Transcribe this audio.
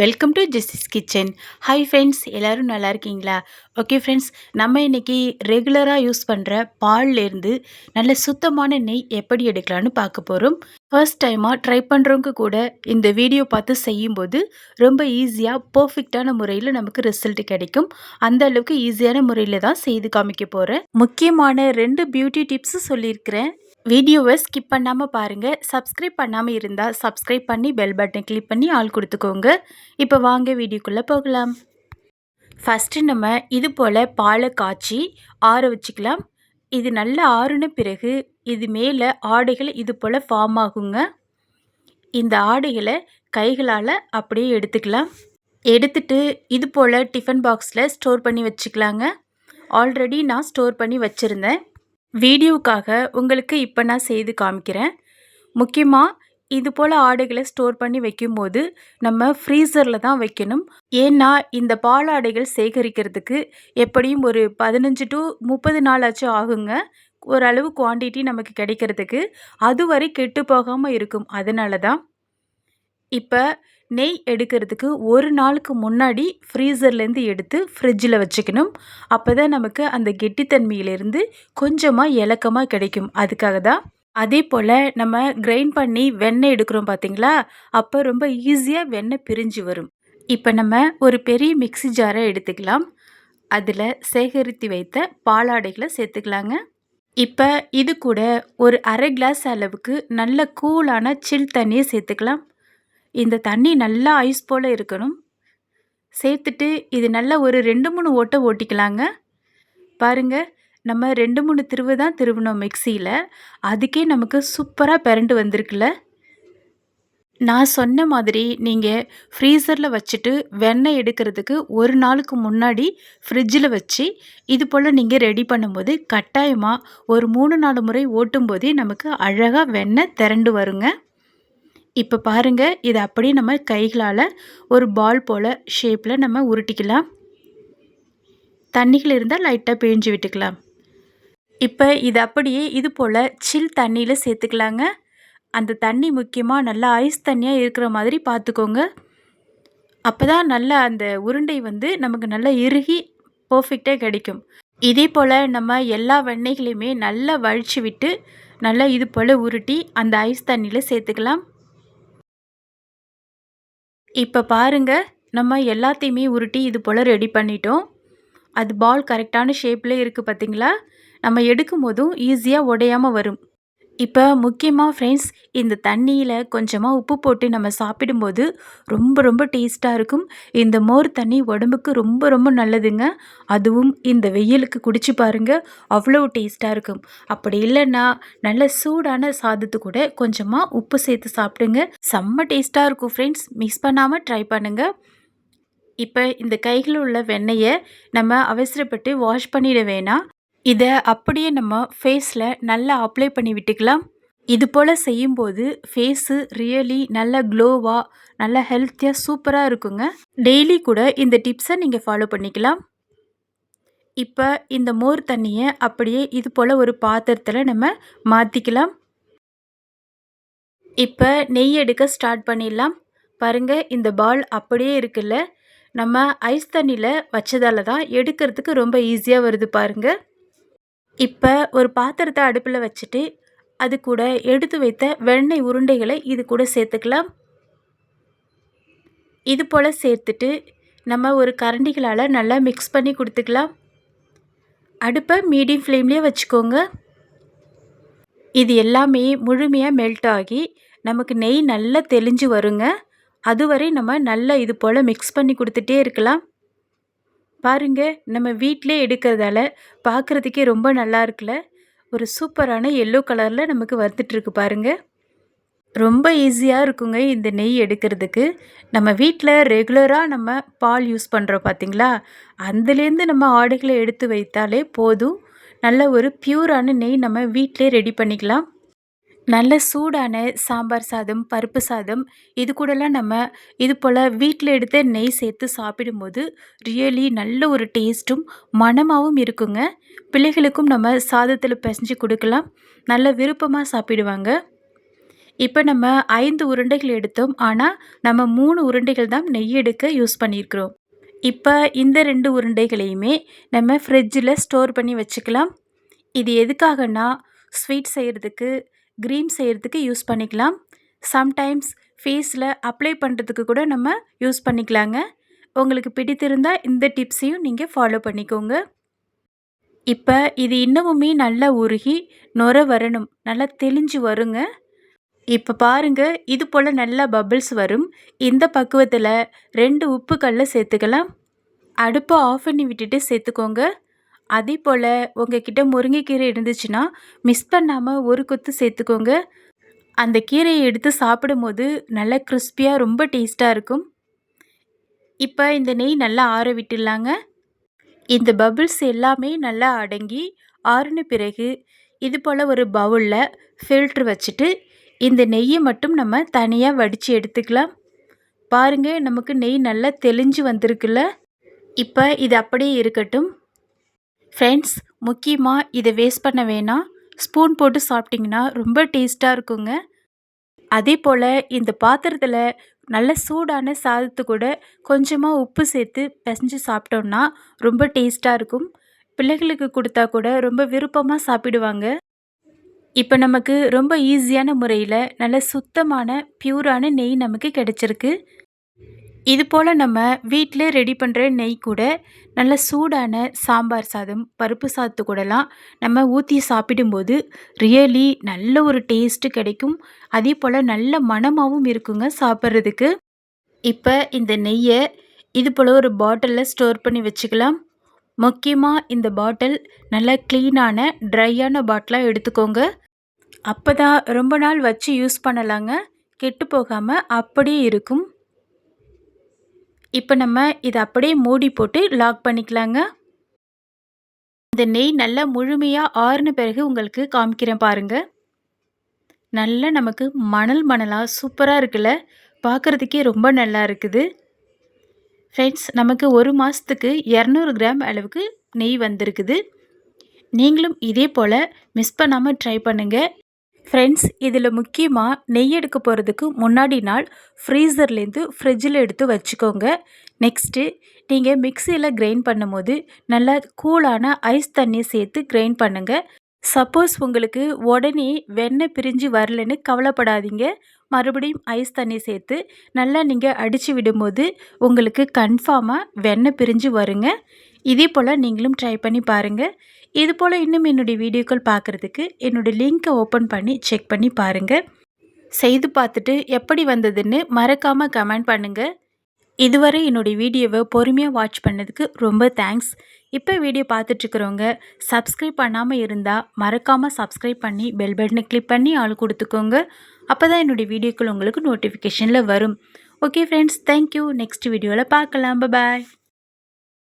Welcome to Justice Kitchen hi friends எல்லோரும் நல்லா இருக்கீங்களா? ஓகே ஃப்ரெண்ட்ஸ் நம்ம இன்றைக்கி ரெகுலராக யூஸ் பண்ணுற பால்லேருந்து நல்ல சுத்தமான நெய் எப்படி எடுக்கலான்னு பார்க்க போகிறோம் ஃபர்ஸ்ட் டைமாக ட்ரை பண்ணுறவங்க கூட இந்த வீடியோ பார்த்து செய்யும்போது ரொம்ப ஈஸியாக பர்ஃபெக்டான முறையில் நமக்கு ரிசல்ட் கிடைக்கும். அந்த அளவுக்கு ஈஸியான முறையில் தான் செய்து காமிக்க போகிறேன் முக்கியமான ரெண்டு பியூட்டி டிப்ஸும் சொல்லியிருக்கிறேன். வீடியோவை ஸ்கிப் பண்ணாமல் பாருங்கள் சப்ஸ்கிரைப் பண்ணாமல் இருந்தால் சப்ஸ்கிரைப் பண்ணி பெல் பட்டன் கிளிக் பண்ணி ஆள் கொடுத்துக்கோங்க. இப்போ வாங்க வீடியோக்குள்ளே போகலாம். ஃபஸ்ட்டு நம்ம இது போல் பாலை காய்ச்சி ஆற வச்சுக்கலாம். இது நல்லா ஆறுன பிறகு இது மேலே ஆடைகள் இது போல் ஃபார்ம் ஆகுங்க. இந்த ஆடைகளை கைகளால் அப்படியே எடுத்துக்கலாம். எடுத்துட்டு இது போல் டிஃபன் பாக்ஸில் ஸ்டோர் பண்ணி வச்சுக்கலாங்க. ஆல்ரெடி நான் ஸ்டோர் பண்ணி வச்சுருந்தேன். வீடியோவுக்காக உங்களுக்கு இப்போ நான் செய்து காமிக்கிறேன். முக்கியமாக இது போல் ஆடைகளை ஸ்டோர் பண்ணி வைக்கும்போது நம்ம ஃப்ரீசரில் தான் வைக்கணும். ஏன்னா இந்த பால் ஆடைகள் சேகரிக்கிறதுக்கு எப்படியும் ஒரு பதினஞ்சு டு முப்பது நாளாச்சும் ஆகுங்க. ஓரளவு குவான்டிட்டி நமக்கு கிடைக்கிறதுக்கு. அதுவரை கெட்டு போகாமல் இருக்கும். அதனால தான் இப்போ நெய் எடுக்கிறதுக்கு ஒரு நாளுக்கு முன்னாடி ஃப்ரீசர்லேருந்து எடுத்து ஃப்ரிட்ஜில் வச்சுக்கணும். அப்போ தான் நமக்கு அந்த கெட்டித்தன்மையிலேருந்து கொஞ்சமாக இலக்கமாக கிடைக்கும். அதுக்காக தான் அதே போல் நம்ம கிரைண்ட் பண்ணி வெண்ணெய் எடுக்கிறோம் பார்த்தீங்களா அப்போ ரொம்ப ஈஸியாக வெண்ணெய் பிரிஞ்சு வரும். இப்போ நம்ம ஒரு பெரிய மிக்சி ஜாரை எடுத்துக்கலாம். அதில் சேகரித்து வைத்த பாலாடைகளை சேர்த்துக்கலாங்க. இப்போ இது கூட ஒரு அரை கிளாஸ் அளவுக்கு நல்ல கூலான சில் தண்ணியை சேர்த்துக்கலாம். இந்த தண்ணி நல்லா ஐஸ் போல் இருக்கணும். சேர்த்துட்டு இது நல்லா ஒரு ரெண்டு மூணு ஓட்டை ஓட்டிக்கலாங்க. பாருங்கள் நம்ம ரெண்டு மூணு திருவு தான் திருவினோம் மிக்சியில். அதுக்கே நமக்கு சூப்பராக பிறண்டு வந்திருக்குல்ல நான் சொன்ன மாதிரி நீங்கள் ஃப்ரீசரில் வச்சுட்டு வெண்ணெய் எடுக்கிறதுக்கு ஒரு நாளுக்கு முன்னாடி ஃப்ரிட்ஜில் வச்சு இது போல் நீங்கள் ரெடி பண்ணும்போது கட்டாயமாக ஒரு மூணு நாலு முறை ஓட்டும் போதே நமக்கு அழகாக வெண்ணெய் திரண்டு வருங்க. இப்போ பாருங்கள் இதை அப்படியே நம்ம கைகளால் ஒரு பால் போல் ஷேப்பில் நம்ம உருட்டிக்கலாம். தண்ணிகள் இருந்தால் லைட்டாக பிழிஞ்சு விட்டுக்கலாம். இப்போ இது அப்படியே இது போல் சில் தண்ணியில் சேர்த்துக்கலாங்க. அந்த தண்ணி முக்கியமாக நல்லா ஐஸ் தண்ணியாக இருக்கிற மாதிரி பார்த்துக்கோங்க அப்போ தான் நல்லா அந்த உருண்டை வந்து நமக்கு நல்லா இறுகி பர்ஃபெக்டாக கிடைக்கும். இதே போல் நம்ம எல்லா வெண்ணெய்களையுமே நல்லா வழித்து விட்டு நல்லா இது போல் உருட்டி அந்த ஐஸ் தண்ணியில் சேர்த்துக்கலாம். இப்போ பாருங்கள் நம்ம எல்லாத்தையுமே உருட்டி இது போல் ரெடி பண்ணிட்டோம். அது பால் கரெக்டான ஷேப்பில் இருக்குது பார்த்திங்களா நம்ம எடுக்கும் போதும் ஈஸியாக உடையாமல் வரும். இப்போ முக்கியமாக ஃப்ரெண்ட்ஸ் இந்த தண்ணியில் கொஞ்சமாக உப்பு போட்டு நம்ம சாப்பிடும்போது ரொம்ப ரொம்ப டேஸ்ட்டாக இருக்கும். இந்த மோர் தண்ணி உடம்புக்கு ரொம்ப ரொம்ப நல்லதுங்க. அதுவும் இந்த வெயிலுக்கு குடிச்சு பாருங்கள் அவ்வளோ டேஸ்ட்டாக இருக்கும். அப்படி இல்லைன்னா நல்ல சூடான சாதத்து கூட கொஞ்சமாக உப்பு சேர்த்து சாப்பிடுங்க. செம்ம டேஸ்ட்டாக இருக்கும் ஃப்ரெண்ட்ஸ் மிஸ் பண்ணாமல் ட்ரை பண்ணுங்கள் இப்போ இந்த கைகளில் உள்ள வெண்ணெயை நம்ம அவசரப்பட்டு வாஷ் பண்ணிட வேணாம். இதை அப்படியே நம்ம ஃபேஸில் நல்லா அப்ளை பண்ணி விட்டுக்கலாம். இது போல் செய்யும்போது ஃபேஸு ரியலி நல்ல க்ளோவாக நல்ல ஹெல்த்தியாக சூப்பராக இருக்குங்க. டெய்லி கூட இந்த டிப்ஸை நீங்கள் ஃபாலோ பண்ணிக்கலாம். இப்போ இந்த மோர் தண்ணியை அப்படியே இது போல் ஒரு பாத்திரத்தில் நம்ம மாற்றிக்கலாம் இப்போ நெய் எடுக்க ஸ்டார்ட் பண்ணிடலாம். பாருங்கள் இந்த பால் அப்படியே இருக்குல்ல. நம்ம ஐஸ் தண்ணியில் வச்சதால தான் எடுக்கிறதுக்கு ரொம்ப ஈஸியாக வருது பாருங்கள் இப்போ ஒரு பாத்திரத்தை அடுப்பில் வச்சுட்டு அது கூட எடுத்து வைத்த வெண்ணெய் உருண்டைகளை இது கூட சேர்த்துக்கலாம். இது போல் சேர்த்துட்டு நம்ம ஒரு கரண்டிகளால் நல்லா மிக்ஸ் பண்ணி கொடுத்துக்கலாம். அடுப்பை மீடியம் ஃப்ளேம்லேயே வச்சுக்கோங்க. இது எல்லாமே முழுமையாக மெல்ட் ஆகி நமக்கு நெய் நல்லா தெளிஞ்சு வருங்க. அதுவரை நம்ம நல்லா இது போல் மிக்ஸ் பண்ணி கொடுத்துட்டே இருக்கலாம். பாருங்க நம்ம வீட்டிலே எடுக்கிறதால பார்க்குறதுக்கே ரொம்ப நல்லா இருக்குல்ல? ஒரு சூப்பரான எல்லோ கலரில் நமக்கு வந்துட்டுருக்கு பாருங்கள் ரொம்ப ஈஸியாக இருக்குங்க இந்த நெய் எடுக்கிறதுக்கு. நம்ம வீட்டில் ரெகுலராக நம்ம பால் யூஸ் பண்ணுறோம் பார்த்திங்களா அதுலேருந்து நம்ம ஆடைகளை எடுத்து வைத்தாலே போதும். நல்ல ஒரு பியூரான நெய் நம்ம வீட்டிலே ரெடி பண்ணிக்கலாம். நல்ல சூடான சாம்பார் சாதம் பருப்பு சாதம் இது கூடலாம் நம்ம இது போல் வீட்டில் எடுத்த நெய் சேர்த்து சாப்பிடும்போது ரியலி நல்ல ஒரு டேஸ்ட்டும் மணமாகவும் இருக்குங்க. பிள்ளைகளுக்கும் நம்ம சாதத்தில் பிசைஞ்சு கொடுக்கலாம். நல்ல விருப்பமாக சாப்பிடுவாங்க. இப்போ நம்ம ஐந்து உருண்டைகள் எடுத்தோம். ஆனால் நம்ம மூணு உருண்டைகள் தான் நெய் எடுக்க யூஸ் பண்ணியிருக்கிறோம். இப்போ இந்த ரெண்டு உருண்டைகளையுமே நம்ம ஃப்ரிட்ஜில் ஸ்டோர் பண்ணி வச்சுக்கலாம். இது எதுக்காகனா ஸ்வீட் செய்கிறதுக்கு க்ரீம் செய்கிறதுக்கு யூஸ் பண்ணிக்கலாம். சம்டைம்ஸ் ஃபேஸில் அப்ளை பண்ணுறதுக்கு கூட நம்ம யூஸ் பண்ணிக்கலாங்க. உங்களுக்கு பிடித்திருந்தால் இந்த டிப்ஸையும் நீங்கள் ஃபாலோ பண்ணிக்கோங்க. இப்போ இது இன்னமுமே நல்லா உருகி நொர வரணும். நல்லா தெளிஞ்சு வருங்க. இப்போ பாருங்க இது போல் நல்லா பபிள்ஸ் வரும். இந்த பக்குவத்தில் ரெண்டு உப்புக்கல்ல சேர்த்துக்கலாம். அடுப்பை ஆஃப் பண்ணி விட்டுட்டு சேர்த்துக்கோங்க. அதே போல் உங்ககிட்ட முருங்கைக்கீரை இருந்துச்சுன்னா மிஸ் பண்ணாமல் ஒரு கொத்து சேர்த்துக்கோங்க. அந்த கீரையை எடுத்து சாப்பிடும்போது நல்லா கிறிஸ்பியாக ரொம்ப டேஸ்ட்டாக இருக்கும். இப்போ இந்த நெய் நல்லா ஆற விட்டுடலாங்க. இந்த பபிள்ஸ் எல்லாமே நல்லா அடங்கி ஆறுன பிறகு இது போல் ஒரு பவுலில் ஃபில்ட்ரு வச்சுட்டு இந்த நெய்யை மட்டும் நம்ம தனியாக வடித்து எடுத்துக்கலாம். பாருங்கள் நமக்கு நெய் நல்லா தெளிஞ்சு வந்திருக்குல்ல. இப்போ இது அப்படியே இருக்கட்டும். ஃப்ரெண்ட்ஸ் முக்கியமாக இதை வேஸ்ட் பண்ண வேணாம். ஸ்பூன் போட்டு சாப்பிட்டிங்கன்னா ரொம்ப டேஸ்ட்டாக இருக்குங்க. அதே போல் இந்த பாத்திரத்தில் நல்ல சூடான சாதத்து கூட கொஞ்சமாக உப்பு சேர்த்து பிசைஞ்சு சாப்பிட்டோம்னா ரொம்ப டேஸ்ட்டாக இருக்கும். பிள்ளைகளுக்கு கொடுத்தா கூட ரொம்ப விருப்பமாக சாப்பிடுவாங்க. இப்போ நமக்கு ரொம்ப ஈஸியான முறையில் நல்ல சுத்தமான பியூரான நெய் நமக்கு கிடச்சிருக்கு. இது போல் நம்ம வீட்டிலே ரெடி பண்ணுற நெய் கூட நல்ல சூடான சாம்பார் சாதம் பருப்பு சாதத்து கூடலாம் நம்ம ஊற்றி சாப்பிடும்போது ரியலி நல்ல ஒரு டேஸ்ட்டு கிடைக்கும். அதே போல் நல்ல மணமாகவும் இருக்குங்க சாப்பிட்றதுக்கு. இப்போ இந்த நெய்யை இது போல் ஒரு பாட்டிலில் ஸ்டோர் பண்ணி வச்சுக்கலாம். முக்கியமாக இந்த பாட்டில் நல்லா க்ளீனான ட்ரையான பாட்டிலாக எடுத்துக்கோங்க. அப்போ தான் ரொம்ப நாள் வச்சு யூஸ் பண்ணலாங்க. கெட்டு போகாமல் அப்படியே இருக்கும். இப்போ நம்ம இதை அப்படியே மூடி போட்டு லாக் பண்ணிக்கலாங்க. இந்த நெய் நல்லா முழுமையாக ஆறுன பிறகு உங்களுக்கு காமிக்கிறேன் பாருங்கள் நல்லா நமக்கு மணல் மணலாக சூப்பராக இருக்குல்ல? பார்க்குறதுக்கே ரொம்ப நல்லா இருக்குது. ஃப்ரெண்ட்ஸ் நமக்கு ஒரு மாதத்துக்கு இரநூறு கிராம் அளவுக்கு நெய் வந்திருக்குது. நீங்களும் இதே போல் மிஸ் பண்ணாமல் ட்ரை பண்ணுங்கள் ஃப்ரெண்ட்ஸ் இதில் முக்கியமாக நெய் எடுக்க போகிறதுக்கு முன்னாடி நாள் ஃப்ரீசர்லேருந்து ஃப்ரிட்ஜில் எடுத்து வச்சுக்கோங்க. நெக்ஸ்ட்டு நீங்கள் மிக்சியில் கிரைண்ட் பண்ணும்போது நல்லா கூலான ஐஸ் தண்ணி சேர்த்து கிரைண்ட் பண்ணுங்கள் சப்போஸ் உங்களுக்கு உடனே வெண்ணெய் பிரிஞ்சு வரலன்னு கவலைப்படாதீங்க. மறுபடியும் ஐஸ் தண்ணி சேர்த்து நல்லா நீங்கள் அடித்து விடும்போது உங்களுக்கு கன்ஃபார்மாக வெண்ணெய் பிரிஞ்சு வருங்க. இதே போல் நீங்களும் ட்ரை பண்ணி பாருங்கள் இது போல் இன்னும் என்னுடைய வீடியோக்கள் பார்க்குறதுக்கு என்னுடைய லிங்க்கை ஓப்பன் பண்ணி செக் பண்ணி பாருங்கள் செய்து பார்த்துட்டு எப்படி வந்ததுன்னு மறக்காமல் கமெண்ட் பண்ணுங்கள் இதுவரை என்னுடைய வீடியோவை பொறுமையாக வாட்ச் பண்ணதுக்கு ரொம்ப தேங்க்ஸ் இப்போ வீடியோ பார்த்துட்ருக்குறவங்க சப்ஸ்கிரைப் பண்ணாமல் இருந்தால் மறக்காமல் சப்ஸ்கிரைப் பண்ணி பெல் பட்டனை கிளிக் பண்ணி ஆள் கொடுத்துக்கோங்க. அப்போ தான் என்னுடைய வீடியோக்கள் உங்களுக்கு நோட்டிஃபிகேஷனில் வரும். ஓகே ஃப்ரெண்ட்ஸ் தேங்க்யூ நெக்ஸ்ட் வீடியோவில் பார்க்கலாம். பாய்